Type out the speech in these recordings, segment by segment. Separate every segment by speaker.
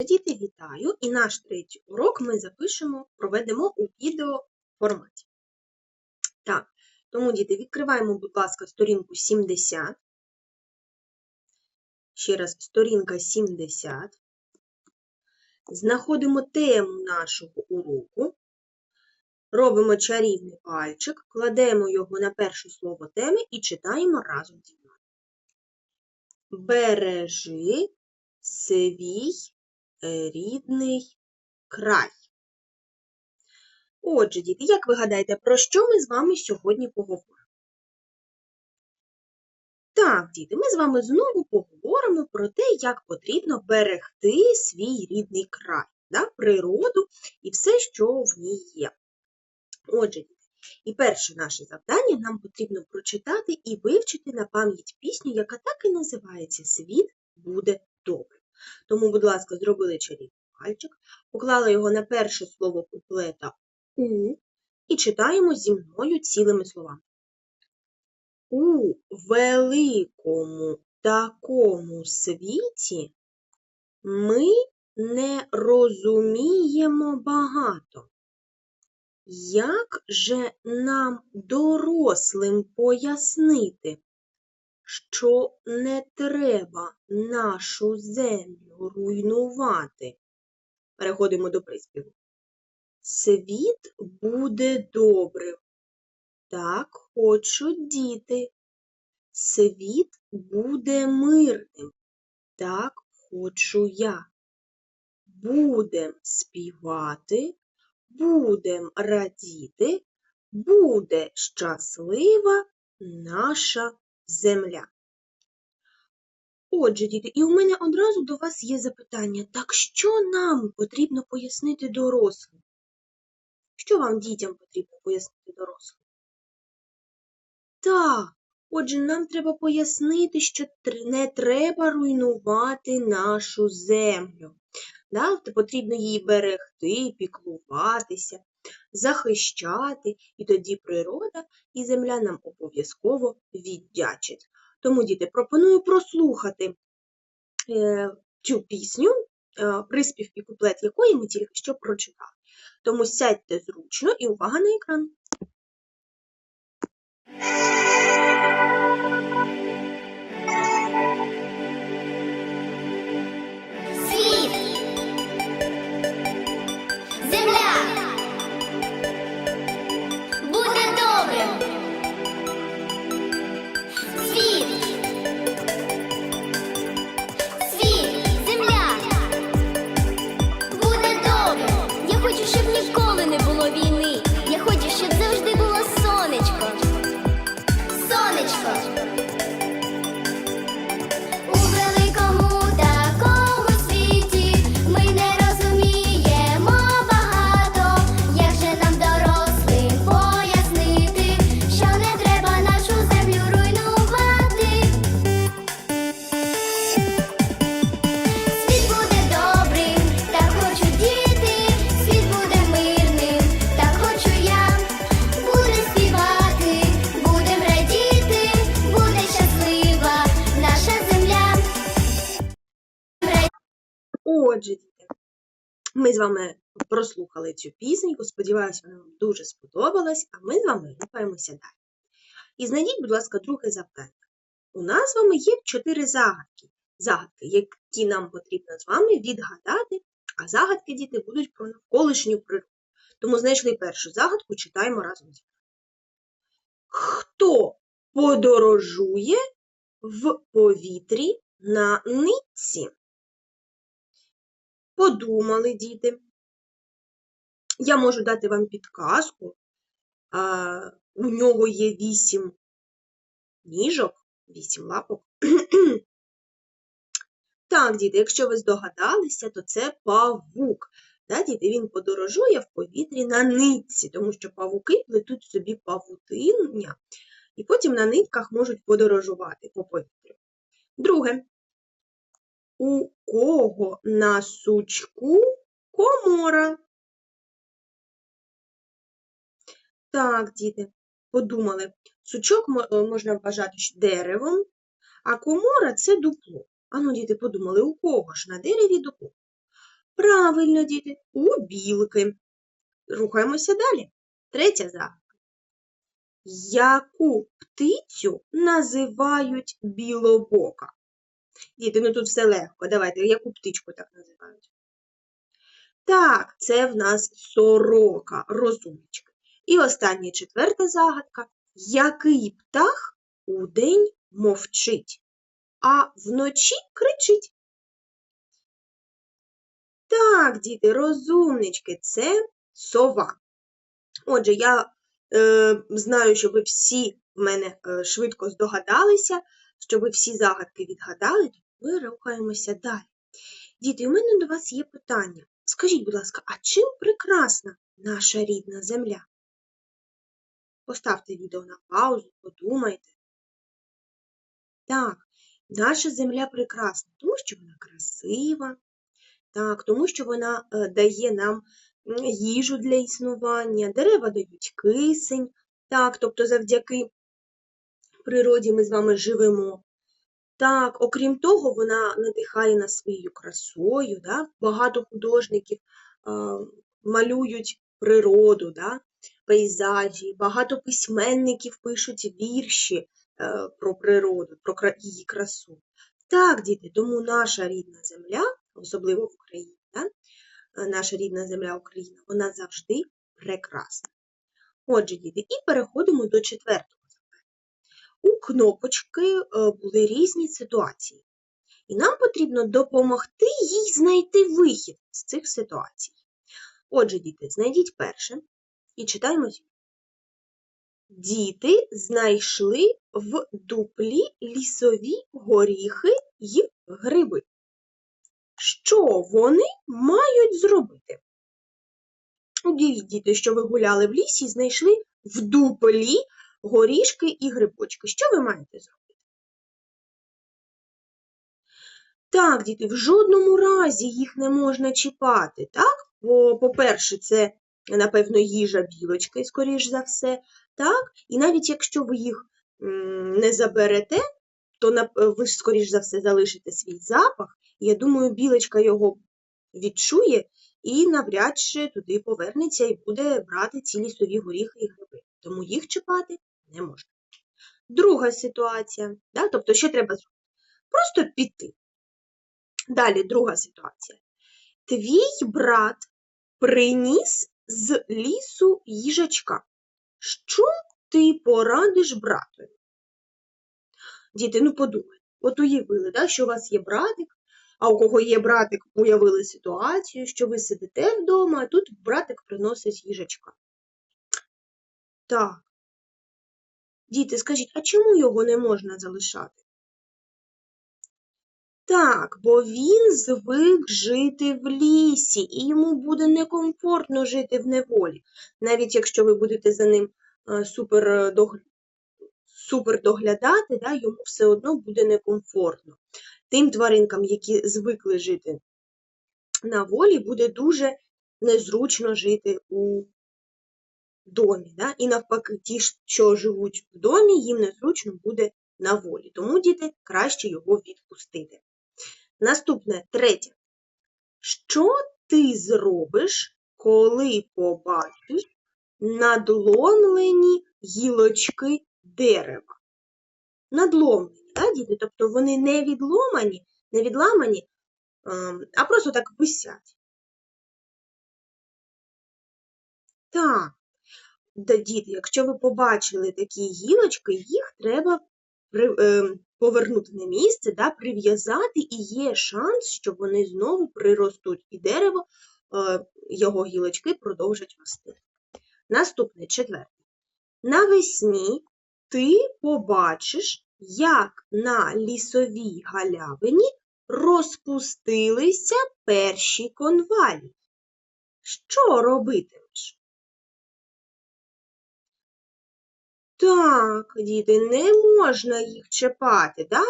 Speaker 1: Діти, вітаю! І наш третій урок ми запишемо, проведемо у відеоформаті. Так, тому, діти, відкриваємо, будь ласка, сторінку 70. Ще раз, сторінка 70. Знаходимо тему нашого уроку. Робимо чарівний пальчик, кладемо його на перше слово теми і читаємо разом зі мною. Бережи свій рідний край. Отже, діти, як ви гадаєте, про що ми з вами сьогодні поговоримо? Так, діти, ми з вами знову поговоримо про те, як потрібно берегти свій рідний край, да, природу і все, що в ній є. Отже, діти, і перше наше завдання нам потрібно прочитати і вивчити на пам'ять пісню, яка так і називається Світ буде добре. Тому, будь ласка, зробили чарівний пальчик, поклали його на перше слово куплета У і читаємо зі мною цілими словами. У великому такому світі ми не розуміємо багато. Як же нам, дорослим, пояснити, що не треба нашу землю руйнувати? Переходимо до приспіву. Світ буде добрим. Так хочуть діти. Світ буде мирним. Так хочу я. Будем співати, будем радіти, буде щаслива наша земля. Отже, діти, і у мене одразу до вас є запитання. Так що нам потрібно пояснити дорослим? Що вам дітям потрібно пояснити дорослим? Так, отже, нам треба пояснити, що не треба руйнувати нашу землю. Да? Потрібно її берегти, піклуватися, захищати, і тоді природа і земля нам обов'язково віддячать. Тому, діти, пропоную прослухати е, цю пісню, е, приспів і куплет якої ми тільки що прочитали. Тому сядьте зручно і увага на екран.
Speaker 2: Діти,
Speaker 1: ми з вами прослухали цю пісню, сподіваюся, вона вам дуже сподобалась, а ми з вами рухаємося далі. І знайдіть, будь ласка, друге завдання. У нас з вами є чотири загадки. Загадки, які нам потрібно з вами відгадати, а загадки, діти, будуть про навколишню природу. Тому знайшли першу загадку, читаємо разом зі мною. Хто подорожує в повітрі на нитці? Подумали, діти. Я можу дати вам підказку. А, у нього є вісім ніжок, вісім лапок. Так, діти, якщо ви здогадалися, то це павук. Да, діти, він подорожує в повітрі на нитці, тому що павуки плетуть собі павутиння, і потім на нитках можуть подорожувати по повітрю. Друге. У кого на сучку комора? Так, діти, подумали. Сучок е, можна вважати деревом, а комора це дупло. Ану, діти, подумали, у кого ж на дереві дупло? Правильно, діти, у білки. Рухаємося далі. Третя загадка. Яку птицю називають білобока? Діти, ну тут все легко. Давайте, яку птичку так називають? Так, це в нас сорока, розумнички. І остання четверта загадка. Який птах удень мовчить, а вночі кричить? Так, діти, розумнички, це сова. Отже, я е, знаю, що ви всі в мене е, швидко здогадалися, що ви всі загадки відгадали, ми рухаємося далі. Діти, у мене до вас є питання. Скажіть, будь ласка, а чим прекрасна наша рідна земля? Поставте відео на паузу, подумайте. Так, наша земля прекрасна, тому що вона красива, так, тому що вона е, дає нам їжу для існування, дерева дають кисень, так, тобто завдяки природі ми з вами живемо. Так, окрім того, вона надихає нас своєю красою. Да? Багато художників а, малюють природу, да? пейзажі, багато письменників пишуть вірші е, про природу, про її красу. Так, діти, тому наша рідна земля, особливо в Україні, да? е, наша рідна земля Україна, вона завжди прекрасна. Отже, діти, і переходимо до четвертого. Кнопочки е, були різні ситуації, і нам потрібно допомогти їй знайти вихід з цих ситуацій. Отже, діти, знайдіть перше і читаємо. Діти знайшли в дуплі лісові горіхи й гриби. Що вони мають зробити? Уявіть, діти, що ви гуляли в лісі і знайшли в дуплі горішки і грибочки. Що ви маєте зробити? Так, діти, в жодному разі їх не можна чіпати, так? Бо, по-перше, це, напевно, їжа білочки, скоріш за все, так? І навіть якщо ви їх не заберете, то ви скоріш за все, залишите свій запах. Я думаю, білочка його відчує і навряд чи туди повернеться і буде брати ці лісові горіхи і гриби. Тому їх чіпати не можна. Друга ситуація, да? тобто, що треба зробити? Просто піти. Далі, друга ситуація. Твій брат приніс з лісу їжачка. Що ти порадиш братові? Діти, ну подумай, от уявили, да, що у вас є братик, а у кого є братик, уявили ситуацію, що ви сидите вдома, а тут братик приносить їжачка. Так. Діти, скажіть, а чому його не можна залишати? Так, бо він звик жити в лісі, і йому буде некомфортно жити в неволі, навіть якщо ви будете за ним е, супер, е, супер доглядати, да, йому все одно буде некомфортно. Тим тваринкам, які звикли жити на волі, буде дуже незручно жити у домі. Да? І навпаки, ті, що живуть в домі, їм незручно буде на волі. Тому, діти, краще його відпустити. Наступне, третє. Що ти зробиш, коли побачиш надломлені гілочки дерева? Надломлені, да, діти? Тобто вони не відломані, не відламані, ем, а просто так висять. Так, діти, якщо ви побачили такі гілочки, їх треба е, повернути на місце, да, прив'язати, і є шанс, що вони знову приростуть, і дерево, е, його гілочки продовжать рости. Наступне, четверте. Навесні ти побачиш, як на лісовій галявині розпустилися перші конвалі. Що робитимеш? Так, діти, не можна їх чіпати, да?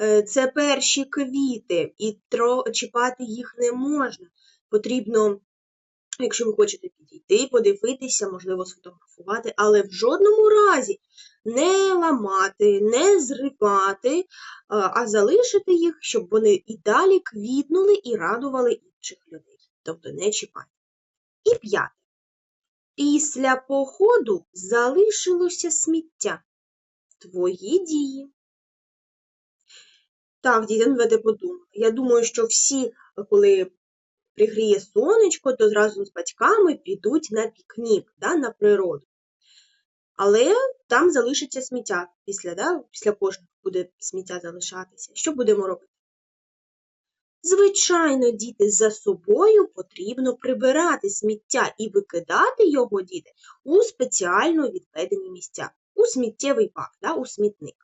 Speaker 1: Е, Це перші квіти, і тро... чіпати їх не можна. Потрібно якщо ви хочете підійти, подивитися, можливо, сфотографувати, але в жодному разі не ламати, не зривати, а залишити їх, щоб вони і далі квітнули і радували інших людей. Тобто не чіпати. І п'яте. Після походу залишилося сміття. Твої дії. Так, діти, ну давайте подумаємо. Я думаю, що всі, коли пригріє сонечко, то зразу з батьками підуть на пікнік, да, на природу. Але там залишиться сміття після, да, після кожного буде сміття залишатися. Що будемо робити? Звичайно, діти, за собою потрібно прибирати сміття і викидати його, діти, у спеціально відведені місця, у сміттєвий бак, да, у смітник.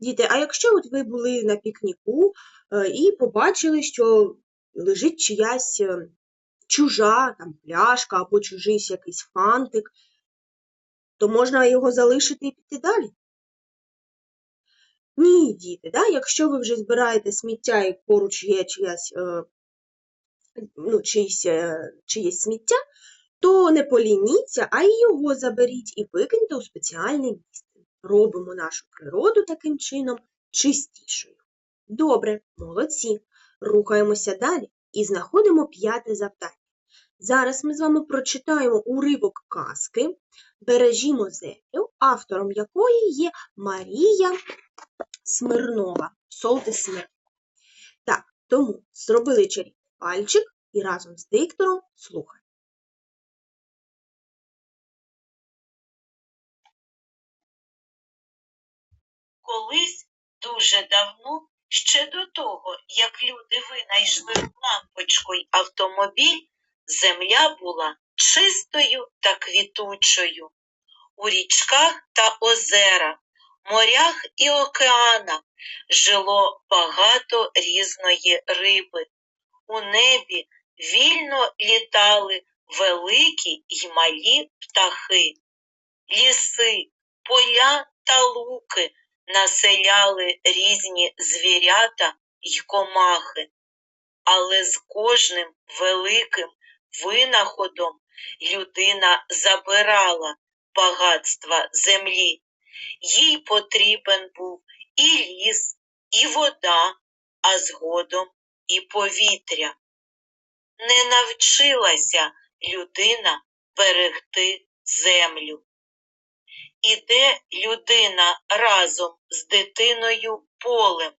Speaker 1: Діти, а якщо от ви були на пікніку е, і побачили, що лежить чиясь е, чужа там, пляшка або чужийсь якийсь фантик, то можна його залишити і піти далі? Ні, діти, да? якщо ви вже збираєте сміття і поруч є чиясь, е, ну, чиїсь, е, чиєсь сміття, то не полініться, а й його заберіть і викиньте у спеціальне місце. Робимо нашу природу таким чином чистішою. Добре, молодці. Рухаємося далі і знаходимо п'яте завдання. Зараз ми з вами прочитаємо уривок казки Бережімо землю, автором якої є Марія Смирнова, Солти Смирнова. Так, тому зробили чарівний пальчик і разом з диктором слухаємо.
Speaker 3: Колись дуже давно, ще до того, як люди винайшли лампочку й автомобіль, земля була чистою та квітучою. У річках та озерах, морях і океанах жило багато різної риби. У небі вільно літали великі й малі птахи. Ліси, поля та луки населяли різні звірята й комахи, але з кожним великим винаходом людина забирала багатства землі. Їй потрібен був і ліс, і вода, а згодом і повітря. Не навчилася людина берегти землю. Іде людина разом з дитиною полем.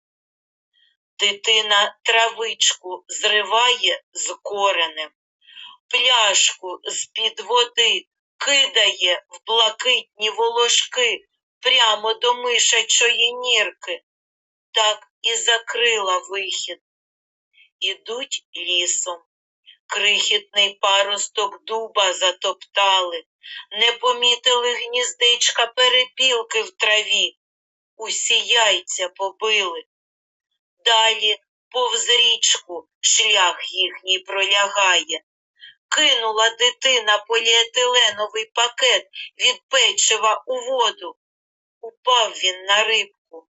Speaker 3: Дитина травичку зриває з коренем, пляшку з-під води кидає в блакитні волошки прямо до мишачої нірки. Так і закрила вихід. Ідуть лісом. Крихітний паросток дуба затоптали, не помітили гніздечка перепілки в траві, усі яйця побили. Далі повз річку шлях їхній пролягає. Кинула дитина поліетиленовий пакет від печива у воду. Упав він на рибку,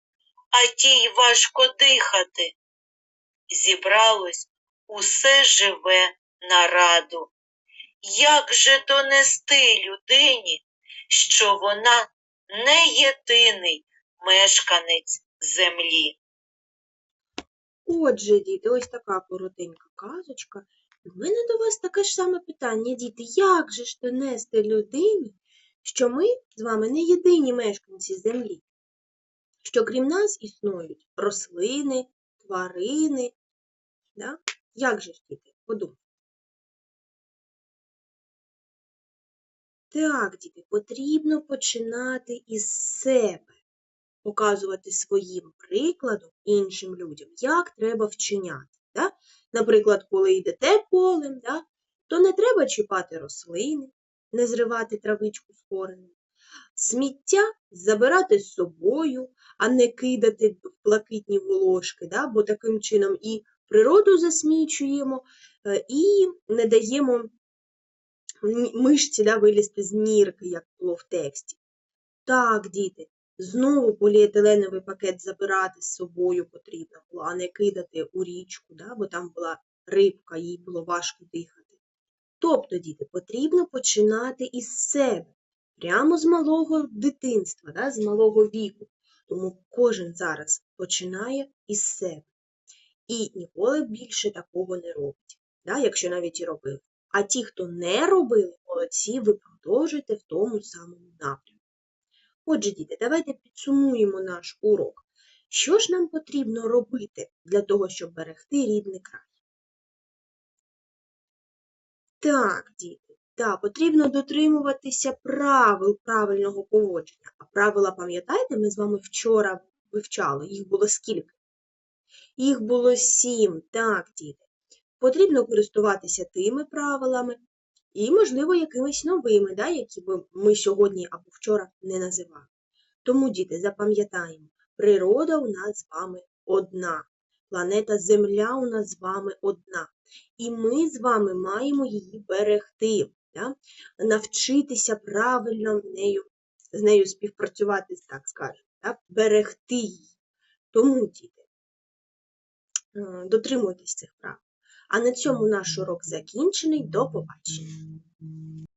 Speaker 3: а тій важко дихати. Зібралось усе живе на раду. Як же донести людині, що вона не єдиний мешканець землі?
Speaker 1: Отже, діти, ось така коротенька казочка. В мене до вас таке ж саме питання, діти, як же ж донести людині, що ми з вами не єдині мешканці землі, що крім нас існують рослини, тварини. Да? Як же ж, діти, подумайте. Так, діти, потрібно починати із себе, показувати своїм прикладом іншим людям, як треба вчиняти. Да? Наприклад, коли йдете полем, да, то не треба чіпати рослини, не зривати травичку з коренем. Сміття забирати з собою, а не кидати в блакитні волошки, да, бо таким чином і природу засмічуємо, е, і не даємо мишці да, вилізти з нірки, як було в тексті. Так, діти, знову поліетиленовий пакет забирати з собою потрібно було, а не кидати у річку, да, бо там була рибка, їй було важко дихати. Тобто, діти, потрібно починати із себе, прямо з малого дитинства, да, з малого віку. Тому кожен зараз починає із себе. І ніколи більше такого не робить, да, якщо навіть і робив. А ті, хто не робили, молодці, ви продовжуєте в тому самому напрямку. Отже, діти, давайте підсумуємо наш урок. Що ж нам потрібно робити для того, щоб берегти рідний край? Так, діти, так, потрібно дотримуватися правил правильного поводження. А правила, пам'ятаєте, ми з вами вчора вивчали, їх було скільки? Їх було сім, так, діти. Потрібно користуватися тими правилами і, можливо, якимись новими, да, які би ми сьогодні або вчора не називали. Тому, діти, запам'ятаємо, природа у нас з вами одна, планета Земля у нас з вами одна. І ми з вами маємо її берегти, да? навчитися правильно нею, з нею співпрацювати, так скажемо, да? берегти її. Тому, діти, е, дотримуйтесь цих правил. А на цьому наш урок закінчений. До побачення.